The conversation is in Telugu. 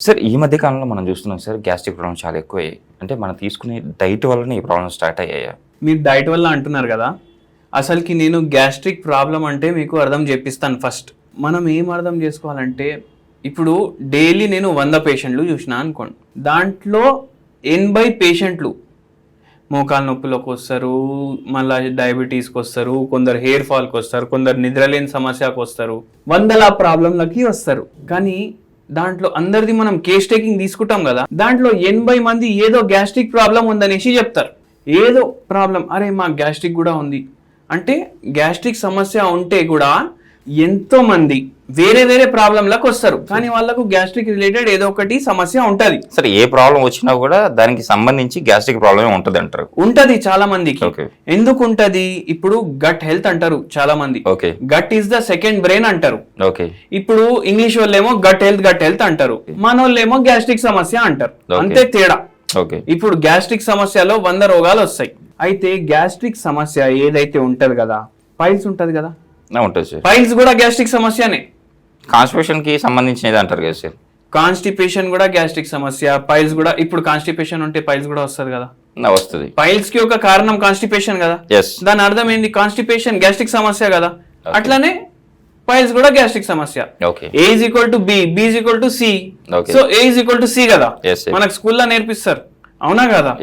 సార్ ఈ మధ్య కాలంలో మనం చూస్తున్నాం సార్ గ్యాస్ట్రిక్ ప్రాబ్లమ్ చాలా ఎక్కువయ్యాయి అంటే మనం తీసుకునే డైట్ వల్లనే ఈ ప్రాబ్లమ్ స్టార్ట్ అయ్యాయా? మీరు డైట్ వల్ల అంటున్నారు కదా అసలుకి నేను గ్యాస్ట్రిక్ ప్రాబ్లం అంటే మీకు అర్థం చేపిస్తాను ఫస్ట్. మనం ఏం అర్థం చేసుకోవాలంటే ఇప్పుడు డైలీ నేను వంద పేషెంట్లు చూసిన అనుకోండి దాంట్లో ఎనభై పేషెంట్లు మోకాల నొప్పులకు వస్తారు మళ్ళీ డయాబెటీస్కి వస్తారు కొందరు హెయిర్ ఫాల్కి వస్తారు కొందరు నిద్రలేని సమస్యకు వస్తారు వందల ప్రాబ్లంలకి వస్తారు. కానీ దాంట్లో అందరిది మనం కేస్ టేకింగ్ తీసుకుంటాం కదా దాంట్లో ఎనభై మంది ఏదో గ్యాస్ట్రిక్ ప్రాబ్లం ఉందనేసి చెప్తారు. ఏదో ప్రాబ్లం అరే మా గ్యాస్ట్రిక్ కూడా ఉంది. అంటే గ్యాస్ట్రిక్ సమస్య ఉంటే కూడా ఎంతో మంది వేరే వేరే ప్రాబ్లంలకు వస్తారు. కానీ వాళ్ళకు గ్యాస్ట్రిక్ రిలేటెడ్ ఏదో ఒకటి సమస్య ఉంటది. సరే ఏ ప్రాబ్లం వచ్చినా కూడా దానికి సంబంధించి గ్యాస్ట్రిక్ ప్రాబ్లమే ఉంటుంది అంటారు? ఉంటది చాలా మందికి ఎందుకు ఉంటది ఇప్పుడు గట్ హెల్త్ అంటారు చాలా మంది okay gut is the second brain అంటారు. ఓకే ఇప్పుడు ఇంగ్లీష్ వాళ్ళేమో గట్ హెల్త్ గట్ హెల్త్ అంటారు. మన వాళ్ళేమో గ్యాస్ట్రిక్ సమస్య అంటారు. అంతే తేడా. ఓకే ఇప్పుడు గ్యాస్ట్రిక్ సమస్యలో వంద రోగాలు వస్తాయి. అయితే గ్యాస్ట్రిక్ సమస్య ఏదైతే ఉంటది కదా? పైల్స్ ఉంటది కదా? ఉంటుంది సార్ పైల్స్ కూడా గ్యాస్ట్రిక్ సమస్యనే. కాన్స్టిపేషన్కి సంబంధించినది అంటారు కదా సార్ కాన్స్టిపేషన్ కూడా గ్యాస్ట్రిక్ సమస్య పైల్స్ కూడా ఇప్పుడు కాన్స్టిపేషన్ ఉంటే పైల్స్ కూడా వస్తుంది కదా. వస్తుంది. పైల్స్కి ఒక కారణం కాన్స్టిపేషన్ కదా. దాని అర్థం ఏంది కాన్స్టిపేషన్ గ్యాస్ట్రిక్ సమస్య కదా. అట్లనే పైల్స్ కూడా గ్యాస్ట్రిక్ సమస్య. Okay A is equal to B B is equal to C. So A is equal to C కదా. మనకు స్కూల్లో నేర్పిస్తారు. అవునా కదా?